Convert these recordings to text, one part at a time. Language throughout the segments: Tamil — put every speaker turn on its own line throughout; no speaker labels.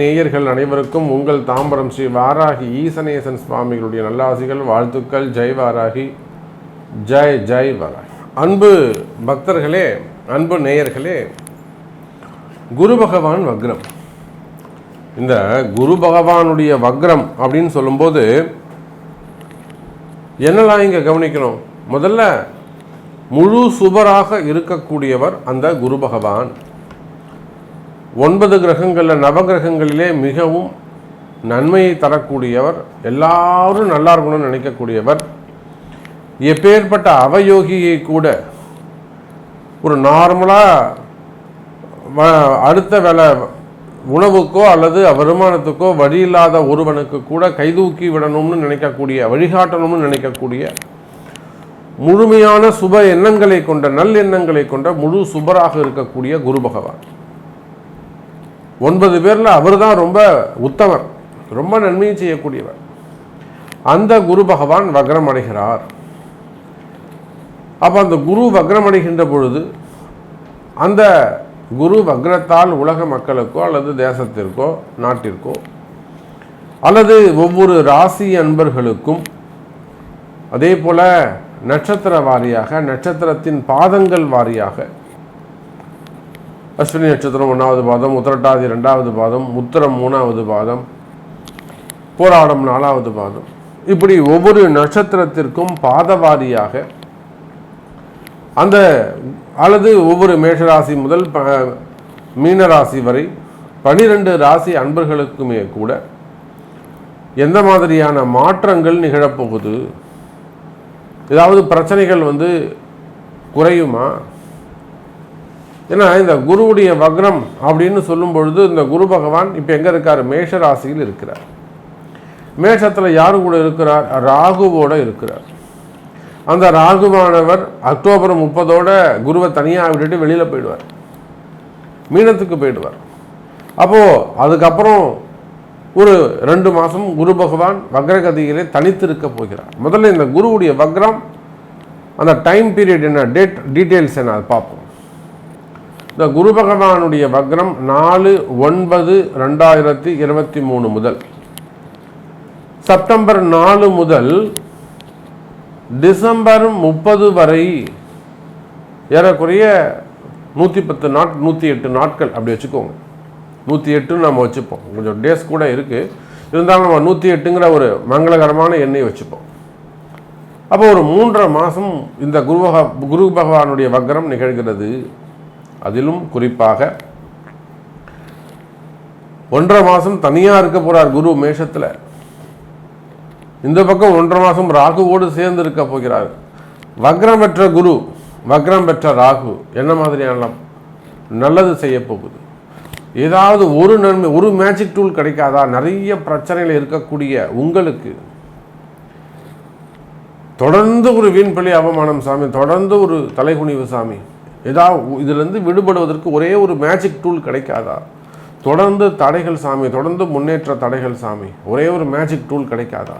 நேயர்கள் அனைவருக்கும் உங்கள் தாம்பரம் ஸ்ரீ வாராகி ஈசனேசன் சுவாமிகளுடைய நல்லாசிகள் வாழ்த்துக்கள். ஜெய் வாராகி. ஜெய் ஜெய் வாராகி. அன்பு பக்தர்களே அன்பு நேயர்களே குரு பகவான் வக்ரம். இந்த குரு பகவானுடைய வக்ரம் அப்படின்னு சொல்லும்போது என்னெல்லாம் இங்கே கவனிக்கணும்? முதல்ல முழு சுபராக இருக்கக்கூடியவர் அந்த குரு பகவான். ஒன்பது கிரகங்களில் நவகிரகங்களிலே மிகவும் நன்மையை தரக்கூடியவர் எல்லாரும் நல்லா இருக்கணும்னு நினைக்கக்கூடியவர். எப்பேற்பட்ட அவயோகியை கூட ஒரு நார்மலாக அடுத்த வேலை உணவுக்கோ அல்லது வருமானத்துக்கோ வழி இல்லாத ஒருவனுக்கு கூட கைதூக்கி விடணும்னு நினைக்கக்கூடிய வழிகாட்டணும்னு நினைக்கக்கூடிய முழுமையான சுப எண்ணங்களை கொண்ட நல் எண்ணங்களை கொண்ட முழு சுபராக இருக்கக்கூடிய குரு பகவான். ஒன்பது பேரில் அவர் தான் ரொம்ப உத்தமர் ரொம்ப நன்மையை செய்யக்கூடியவர். அந்த குரு பகவான் வக்ரம் அடைகிறார் அப்போ அந்த குரு வக்ரம் அடைகின்ற பொழுது அந்த குரு வக்ரத்தால் உலக மக்களுக்கோ அல்லது தேசத்திற்கோ நாட்டிற்கோ அல்லது ஒவ்வொரு ராசி அன்பர்களுக்கும் அதே போல நட்சத்திர வாரியாக நட்சத்திரத்தின் பாதங்கள் வாரியாக. அஸ்வினி நட்சத்திரம் ஒன்றாவது பாதம் உத்திரட்டாதி ரெண்டாவது பாதம் உத்திரம் மூணாவது பாதம் போராடம் நாலாவது பாதம். இப்படி ஒவ்வொரு நட்சத்திரத்திற்கும் பாதவாரியாக அந்த அல்லது ஒவ்வொரு மேஷராசி முதல் ப மீனராசி வரை பனிரெண்டு ராசி அன்பர்களுக்குமே கூட எந்த மாதிரியான மாற்றங்கள் நிகழப்போகுது? ஏதாவது பிரச்சனைகள் வந்து குறையுமா? ஏன்னா இந்த குருவுடைய வக்ரம் அப்படின்னு சொல்லும் பொழுது இந்த குரு பகவான் இப்போ எங்கே இருக்கார்? மேஷ ராசியில் இருக்கிறார். மேஷத்தில் யாரு கூட இருக்கிறார்? ராகுவோட இருக்கிறார். அந்த ராகுவானவர் அக்டோபர் முப்பதோட குருவை தனியாக விட்டுட்டு வெளியில் போயிடுவார். மீனத்துக்கு போயிடுவார். அப்போது அதுக்கப்புறம் ஒரு ரெண்டு மாதம் குரு பகவான் வக்ரகதியிலே தனித்திருக்க போகிறார். முதல்ல இந்த குருவுடைய வக்ரம் அந்த டைம் பீரியட் என்ன டேட் டீட்டெயில்ஸ் என்ன அதை பார்ப்போம். இந்த குரு பகவானுடைய வக்ரம் நாலு ஒன்பது ரெண்டாயிரத்தி இருபத்தி மூணு முதல். செப்டம்பர் நாலு முதல் டிசம்பர் முப்பது வரை ஏறக்குறைய நூற்றி பத்து நாட் நூற்றி எட்டு நாட்கள் அப்படி வச்சுக்கோங்க. நூற்றி எட்டுன்னு நம்ம வச்சுப்போம். கொஞ்சம் டேஸ் கூட இருக்குது இருந்தாலும் நம்ம நூற்றி எட்டுங்கிற ஒரு மங்களகரமான எண்ணெய் வச்சுப்போம். அப்போ ஒரு மூன்றரை மாதம் இந்த குருவக குரு பகவானுடைய வக்ரம் நிகழ்கிறது. அதிலும் குறிப்பாக ஒன்றரை மாதம் தனியாக இருக்க போகிறார் குரு மேஷத்தில். இந்த பக்கம் ஒன்றரை மாதம் ராகுவோடு சேர்ந்து இருக்க போகிறார். வக்ரம் பெற்ற குரு வக்ரம் பெற்ற ராகு என்ன மாதிரியான நல்லது செய்ய போகுது. ஏதாவது ஒரு நன்மை ஒரு மேஜிக் டூல் கிடைக்காதா? நிறைய பிரச்சனைகள் இருக்கக்கூடிய உங்களுக்கு. தொடர்ந்து ஒரு வீண்பள்ளி அவமானம் சாமி தொடர்ந்து ஒரு தலைகுனிவு சாமி ஏதாவது இதுலேருந்து விடுபடுவதற்கு ஒரே ஒரு மேஜிக் டூல் கிடைக்காதா? தொடர்ந்து தடைகள் சாமி தொடர்ந்து முன்னேற்ற தடைகள் சாமி ஒரே ஒரு மேஜிக் டூல் கிடைக்காதா?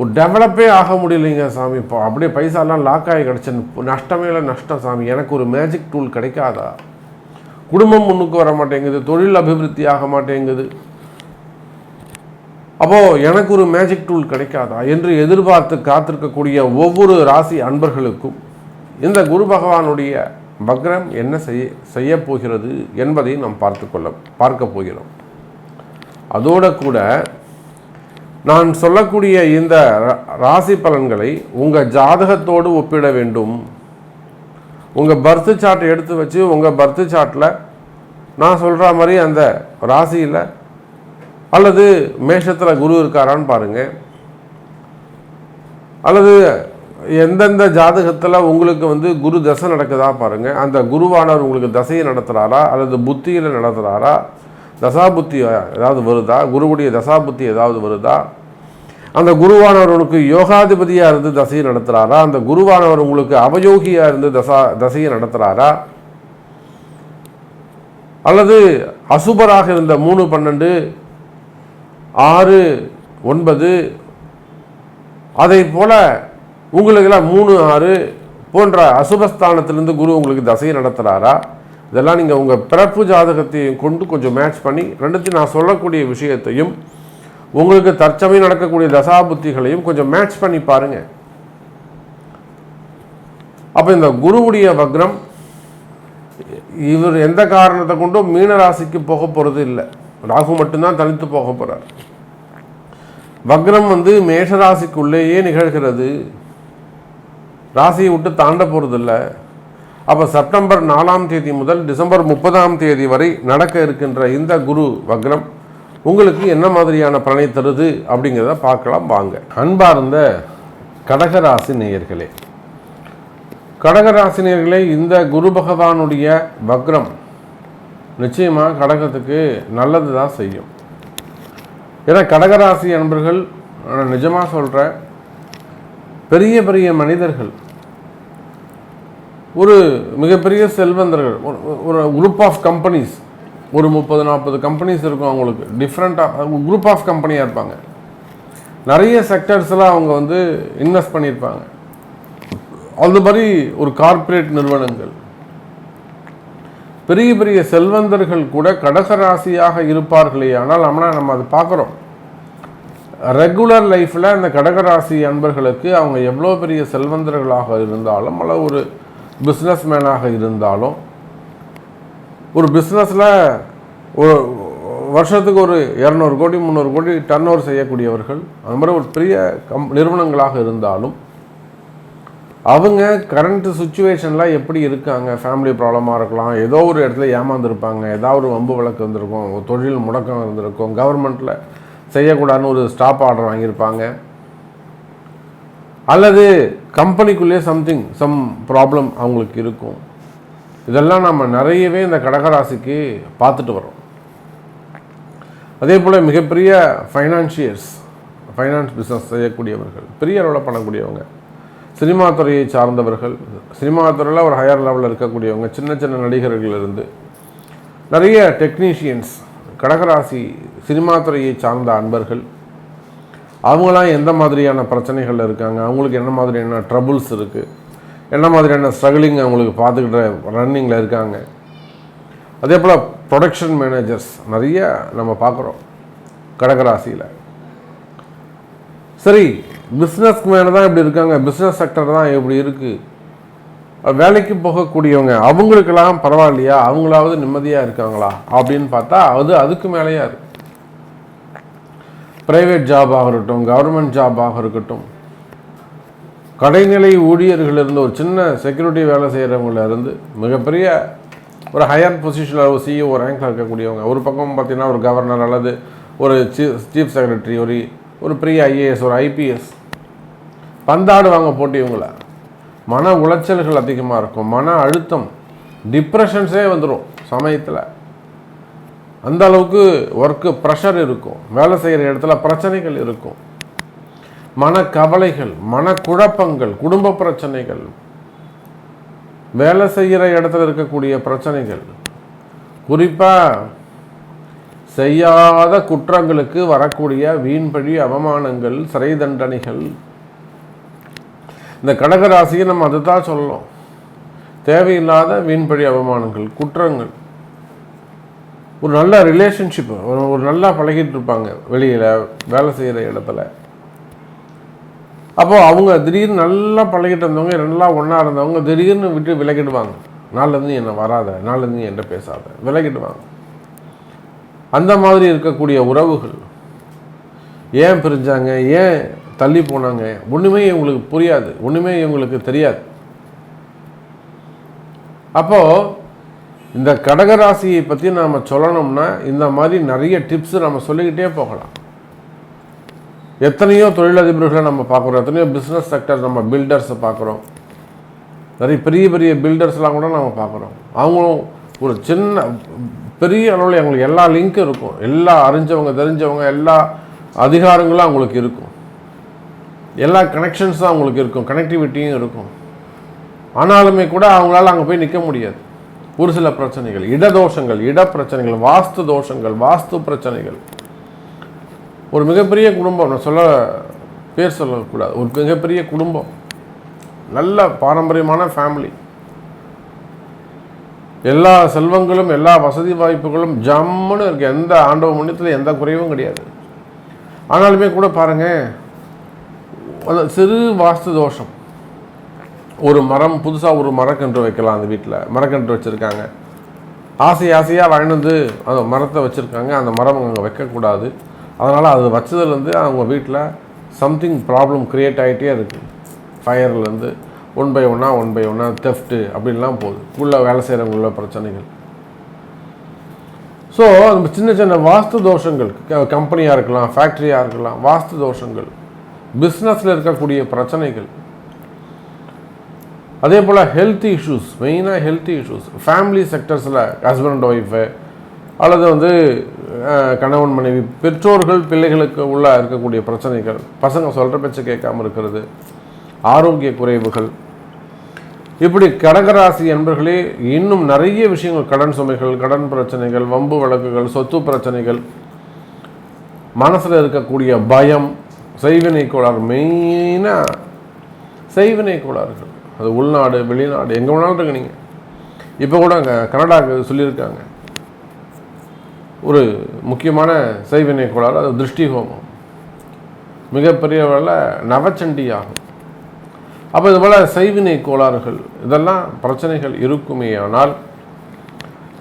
ஒரு டெவலப்பே ஆக முடியலைங்க சாமி இப்போ அப்படியே பைசாலாம் லாக் ஆகி கிடச்சி நஷ்டமே இல்லை நஷ்டம் சாமி எனக்கு ஒரு மேஜிக் டூல் கிடைக்காதா? குடும்பம் முன்னுக்கு வர மாட்டேங்குது தொழில் அபிவிருத்தி ஆக மாட்டேங்குது. அப்போது எனக்கு ஒரு மேஜிக் டூல் கிடைக்காதா என்று எதிர்பார்த்து காத்திருக்கக்கூடிய ஒவ்வொரு ராசி அன்பர்களுக்கும் இந்த குரு பகவானுடைய பக்ரம் என்ன செய்ய செய்ய போகிறது என்பதை நாம் பார்த்து கொள்ள பார்க்க போகிறோம். அதோட கூட நான் சொல்லக்கூடிய இந்த ராசி பலன்களை உங்கள் ஜாதகத்தோடு ஒப்பிட வேண்டும். உங்கள் பர்த்து சார்ட்டை எடுத்து வச்சு உங்கள் பர்த்து சார்ட்டில் நான் சொல்கிற மாதிரி அந்த ராசியில் அல்லது மேஷத்தில் குரு இருக்காரான்னு பாருங்கள் அல்லது எந்தெந்த ஜாதகத்தில் உங்களுக்கு வந்து குரு தசை நடக்குதா பாருங்கள் அந்த குருவானவர் உங்களுக்கு தசையை நடத்துகிறாரா அல்லது புத்தியில் நடத்துகிறாரா தசா புத்தி ஏதாவது வருதா? குருவுடைய தசா புத்தி ஏதாவது வருதா? அந்த குருவானவர்களுக்கு யோகாதிபதியாக இருந்து தசையை நடத்துகிறாரா அந்த குருவானவர் உங்களுக்கு அவயோகியாக இருந்து தசா தசையை நடத்துகிறாரா அல்லது அசுபராக இருந்த மூணு பன்னெண்டு ஆறு ஒன்பது அதை போல் உங்களுக்கெல்லாம் மூணு ஆறு போன்ற அசுபஸ்தானத்திலிருந்து குரு உங்களுக்கு தசையை நடத்துகிறாரா இதெல்லாம் நீங்கள் உங்கள் பிறப்பு ஜாதகத்தையும் கொண்டு கொஞ்சம் மேட்ச் பண்ணி ரெண்டுத்தையும் நான் சொல்லக்கூடிய விஷயத்தையும் உங்களுக்கு தற்சமயம் நடக்கக்கூடிய தசாபுத்திகளையும் கொஞ்சம் மேட்ச் பண்ணி பாருங்கள் அப்போ இந்த குருவுடைய வக்ரம் இவர் எந்த காரணத்தை கொண்டும் மீன ராசிக்கு போக போகிறது இல்லை. ராகு மட்டும்தான் தனித்து போக போகிறார் வக்ரம் வந்து மேஷராசிக்குள்ளேயே நிகழ்கிறது. ராசியை விட்டு தாண்ட போகிறதில்ல அப்போ செப்டம்பர் நாலாம் தேதி முதல் டிசம்பர் முப்பதாம் தேதி வரை நடக்க இருக்கின்ற இந்த குரு வக்ரம் உங்களுக்கு என்ன மாதிரியான பலனை தருது அப்படிங்கிறத பார்க்கலாம் வாங்க. அன்பார்ந்த கடகராசி நேயர்களே கடகராசினியர்களே இந்த குரு பகவானுடைய வக்ரம் நிச்சயமாக கடகத்துக்கு நல்லது தான் செய்யும். ஏன்னா கடகராசி அன்பர்கள் நான் நிஜமாக சொல்கிறேன் பெரிய பெரிய மனிதர்கள் ஒரு மிகப்பெரிய செல்வந்தர்கள் ஒரு- ஒரு குரூப் ஆஃப் கம்பெனிஸ் ஒரு முப்பது நாற்பது கம்பெனிஸ் இருக்கும் அவங்களுக்கு. டிஃப்ரெண்ட்டாக குரூப் ஆஃப் கம்பெனியாக இருப்பாங்க. நிறைய செக்டர்ஸில் அவங்க வந்து இன்வெஸ்ட் பண்ணியிருப்பாங்க. அந்த மாதிரி ஒரு கார்ப்பரேட் நிறுவனங்கள். பெரிய பெரிய செல்வந்தர்கள் கூட கடகராசியாக இருப்பார்களே ஆனால் ஆனால் நம்ம அதை பார்க்குறோம். ரெகுலர் லைஃப்பில் இந்த கடகராசி அன்பர்களுக்கு அவங்க எவ்வளோ பெரிய செல்வந்தர்களாக இருந்தாலும் அல்ல ஒரு பிஸ்னஸ் மேனாக இருந்தாலும் ஒரு பிஸ்னஸில் ஒரு வருஷத்துக்கு ஒரு இரநூறு கோடி முந்நூறு கோடி டர்ன் ஓவர் செய்யக்கூடியவர்கள் அது மாதிரி ஒரு பெரிய கம் நிறுவனங்களாக இருந்தாலும் அவங்க கரண்ட் சுச்சுவேஷனில் எப்படி இருக்காங்க? ஃபேமிலி ப்ராப்ளமாக இருக்கலாம். ஏதோ ஒரு இடத்துல ஏமாந்துருப்பாங்க. ஏதாவது ஒரு வம்பு வழக்கு வந்திருக்கும். தொழில் முடக்கம் இருந்திருக்கும் கவர்மெண்ட்டில் செய்யக்கூடாதுன்னு ஒரு ஸ்டாப் ஆர்டர் வாங்கியிருப்பாங்க. அல்லது கம்பெனிக்குள்ளேயே சம்திங் சம் ப்ராப்ளம் அவங்களுக்கு இருக்கும். இதெல்லாம் நம்ம நிறையவே இந்த கடகராசிக்கு பார்த்துட்டு வரோம் அதே போல் மிகப்பெரிய ஃபைனான்சியர்ஸ் ஃபைனான்ஸ் பிஸ்னஸ் செய்யக்கூடியவர்கள் பெரிய அளவில் பண்ணக்கூடியவங்க. சினிமா துறையை சார்ந்தவர்கள் சினிமா துறையில் ஒரு ஹையர் லெவலில் இருக்கக்கூடியவங்க சின்ன சின்ன நடிகர்களிலிருந்து நிறைய டெக்னீஷியன்ஸ் கடகராசி சினிமா துறையை சார்ந்த அன்பர்கள் அவங்களாம் எந்த மாதிரியான பிரச்சனைகள் இருக்காங்க? அவங்களுக்கு என்ன மாதிரியான ட்ரபுள்ஸ் இருக்குது என்ன மாதிரியான ஸ்ட்ரகிளிங் அவங்களுக்கு பார்த்துக்கிட்ட ரன்னிங்கில் இருக்காங்க? அதே போல் ப்ரொடக்ஷன் மேனேஜர்ஸ் நிறைய நம்ம பார்க்குறோம் கடகராசியில். சரி பிஸ்னஸ் மேலே தான் இப்படி இருக்காங்க. பிஸ்னஸ் செக்டர் தான் இப்படி இருக்குது வேலைக்கு போகக்கூடியவங்க அவங்களுக்கெல்லாம் பரவாயில்லையா? அவங்களாவது நிம்மதியாக இருக்காங்களா? அப்படின்னு பார்த்தா அது அதுக்கு மேலேயா இருக்கு. ப்ரைவேட் ஜாபாக இருக்கட்டும் கவர்மெண்ட் ஜாபாக இருக்கட்டும். கடைநிலை ஊழியர்கள் இருந்து ஒரு சின்ன செக்யூரிட்டி வேலை செய்கிறவங்கள இருந்து மிகப்பெரிய ஒரு ஹையர் பொசிஷனில் ஒரு சிஇஓ ரேங்கில் இருக்கக்கூடியவங்க ஒரு பக்கம் பார்த்தீங்கன்னா ஒரு கவர்னர் அல்லது ஒரு சீஃப் செக்ரட்டரி ஒரு ஒரு பெரிய ஐஏஎஸ் ஒரு ஐபிஎஸ் பந்தாடுவாங்க போட்டு இவங்கள. மன உளைச்சல்கள் அதிகமாக இருக்கும். மன அழுத்தம் டிப்ரெஷன்ஸே வந்துடும் சமயத்தில். அந்த அளவுக்கு ஒர்க்கு ப்ரெஷர் இருக்கும். வேலை செய்கிற இடத்துல பிரச்சனைகள் இருக்கும். மனக்கவலைகள் மனக்குழப்பங்கள் குடும்ப பிரச்சனைகள் வேலை செய்கிற இடத்துல இருக்கக்கூடிய பிரச்சனைகள். குறிப்பாக செய்யாத குற்றங்களுக்கு வரக்கூடிய வீண்பழி அவமானங்கள் சிறை தண்டனைகள். இந்த கடகராசியை நம்ம அதை தான் சொல்லணும். தேவையில்லாத வீண்பழி அவமானங்கள் குற்றங்கள். ஒரு நல்ல ரிலேஷன்ஷிப் ஒரு நல்லா பழகிட்டு இருப்பாங்க வெளியில் வேலை செய்கிற இடத்துல. அப்போ அவங்க திடீர்னு நல்லா பழகிட்டு இருந்தவங்க நல்லா ஒன்றா இருந்தவங்க திடீர்னு விட்டு விலகிடுவாங்க. நாளிலேருந்து என்னை வராத நாளிலேருந்து என்கிட்ட பேசாத விலகிடுவாங்க. அந்த மாதிரி இருக்கக்கூடிய உறவுகள் ஏன் பிரிஞ்சாங்க? ஏன் தள்ளி போனாங்க? ஒன்றுமே இவங்களுக்கு புரியாது. ஒன்றுமே இவங்களுக்கு தெரியாது. அப்போது இந்த கடகராசியை பற்றி நாம் சொல்லணும்னா இந்த மாதிரி நிறைய டிப்ஸ் நம்ம சொல்லிக்கிட்டே போகலாம். எத்தனையோ தொழிலதிபர்களை நம்ம பார்க்குறோம். எத்தனையோ பிஸ்னஸ் செக்டர் நம்ம பில்டர்ஸை பார்க்குறோம். நிறைய பெரிய பெரிய பில்டர்ஸ்லாம் கூட நம்ம பார்க்குறோம். அவங்களும் ஒரு சின்ன பெரிய அளவில் அவங்களுக்கு எல்லா லிங்க்கும் இருக்கும். எல்லா அறிஞ்சவங்க தெரிஞ்சவங்க எல்லா அதிகாரங்களும் அவங்களுக்கு இருக்கும். எல்லா கனெக்ஷன்ஸும் அவங்களுக்கு இருக்கும். கனெக்டிவிட்டியும் இருக்கும். ஆனாலுமே கூட அவங்களால அங்கே போய் நிற்க முடியாது. ஒரு சில பிரச்சனைகள் இடதோஷங்கள் இட பிரச்சனைகள் வாஸ்து தோஷங்கள் வாஸ்து பிரச்சனைகள். ஒரு மிகப்பெரிய குடும்பம் நான் சொல்ல பேர் சொல்லக்கூடாது. ஒரு மிகப்பெரிய குடும்பம். நல்ல பாரம்பரியமான ஃபேமிலி எல்லா செல்வங்களும் எல்லா வசதி வாய்ப்புகளும் ஜம்முன்னு இருக்குது எந்த ஆண்டவ முன்னத்தில் எந்த குறைவும் கிடையாது. ஆனாலுமே கூட பாருங்க அந்த சிறு வாஸ்து தோஷம். ஒரு மரம் புதுசாக ஒரு மரக்கன்று வைக்கலாம் அந்த வீட்டில் மரக்கன்று வச்சுருக்காங்க. ஆசை ஆசையாக வாழ்ந்து அந்த மரத்தை வச்சுருக்காங்க. அந்த மரம் அங்கே வைக்கக்கூடாது. அதனால் அது வச்சதுலேருந்து அவங்க வீட்டில் சம்திங் ப்ராப்ளம் க்ரியேட் ஆகிட்டே இருக்குது ஃபயர்லேருந்து ஒன் பை ஒன்னா ஒன் பை ஒன்னா தெஃப்ட்டு அப்படின்லாம் போகுது. உள்ள வேலை செய்கிறவங்கள பிரச்சனைகள். ஸோ நம்ம சின்ன சின்ன வாஸ்து தோஷங்கள் கம்பெனியாக இருக்கலாம் ஃபேக்ட்ரியாக இருக்கலாம் வாஸ்து தோஷங்கள் பிஸ்னஸில் இருக்கக்கூடிய பிரச்சனைகள். அதே போல் ஹெல்த் இஷ்யூஸ் மெயினாக ஹெல்த் இஷ்யூஸ் ஃபேமிலி செக்டர்ஸில் ஹஸ்பண்ட் ஒய்ஃபு அல்லது வந்து கணவன் மனைவி பெற்றோர்கள் பிள்ளைகளுக்கு உள்ள இருக்கக்கூடிய பிரச்சனைகள். பசங்க சொல்கிற பேச்சை கேட்காம இருக்கிறது. ஆரோக்கிய குறைவுகள். இப்படி கடகராசி என்பர்களே இன்னும் நிறைய விஷயங்கள் கடன் சுமைகள் கடன் பிரச்சனைகள் வம்பு வழக்குகள் சொத்து பிரச்சனைகள் மனசில் இருக்கக்கூடிய பயம் செய்வினை கோளாறு மெயினாக செய்வினை கோளாறுகள். அது உள்நாடு வெளிநாடு எங்கே வேணாலும் இருக்கு நீங்கள் இப்போ கூட அங்கே கனடாவுக்கு சொல்லியிருக்காங்க. ஒரு முக்கியமான செய்வினை கோளாறு அது திருஷ்டி ஹோமம். மிகப்பெரிய அளவில் நவச்சண்டி ஆகும் அப்போ இது போல் செய்வினை கோளாறுகள் இதெல்லாம் பிரச்சனைகள் இருக்குமே ஆனால்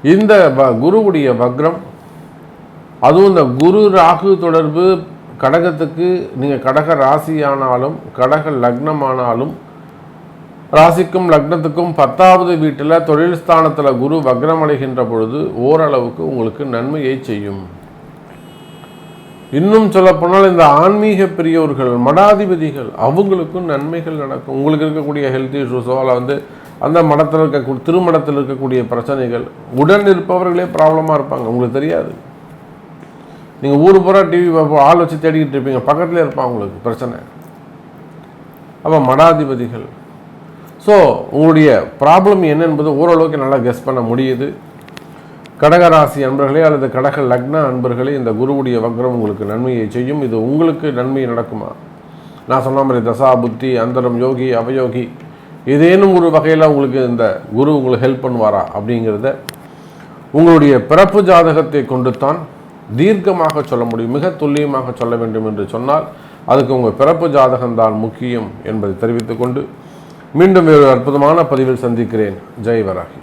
இந்த வ- குருவுடைய வக்ரம் அதுவும் இந்த குரு ராகு தொடர்பு கடகத்துக்கு நீங்கள் கடக ராசியானாலும் கடக லக்னமானாலும் ராசிக்கும் லக்னத்துக்கும் பத்தாவது வீட்டில் தொழில் ஸ்தானத்தில் குரு வக்ரம் அடைகின்ற பொழுது ஓரளவுக்கு உங்களுக்கு நன்மையை செய்யும். இன்னும் சொல்லப்போனால் இந்த ஆன்மீக பெரியோர்கள் மடாதிபதிகள் அவங்களுக்கும் நன்மைகள் நடக்கும். உங்களுக்கு இருக்கக்கூடிய ஹெல்த் இஷ்யூஸோ அல்ல வந்து அந்த மடத்தில் இருக்க திருமணத்தில் இருக்கக்கூடிய பிரச்சனைகள் உடன் இருப்பவர்களே ப்ராப்ளமாக இருப்பாங்க. உங்களுக்கு தெரியாது. நீங்கள் ஊர் பூரா டிவி ஆள் வச்சு தேடிக்கிட்டு இருப்பீங்க. பக்கத்துலேயே இருப்பாங்க உங்களுக்கு பிரச்சனை. அப்போ மடாதிபதிகள். ஸோ உங்களுடைய ப்ராப்ளம் என்ன என்பது ஓரளவுக்கு நல்லா கெஸ் பண்ண முடியுது. கடகராசி அன்பர்களே அல்லது கடக லக்ன அன்பர்களே இந்த குருவுடைய வக்ரம் உங்களுக்கு நன்மையை செய்யும். இது உங்களுக்கு நன்மை நடக்குமா? நான் சொன்ன மாதிரி தசா புத்தி அந்தரம் யோகி அவயோகி ஏதேனும் ஒரு வகையில் உங்களுக்கு இந்த குரு உங்களுக்கு ஹெல்ப் பண்ணுவாரா அப்படிங்கிறத உங்களுடைய பிறப்பு ஜாதகத்தை கொண்டு தான் தீர்க்கமாக சொல்ல முடியும். மிக துல்லியமாக சொல்ல வேண்டும் என்று சொன்னால் அதுக்கு உங்கள் பிறப்பு ஜாதகம்தான் முக்கியம் என்பதை தெரிவித்துக்கொண்டு மீண்டும் வேறு அற்புதமான பதிவில் சந்திக்கிறேன். ஜெய் வராகி.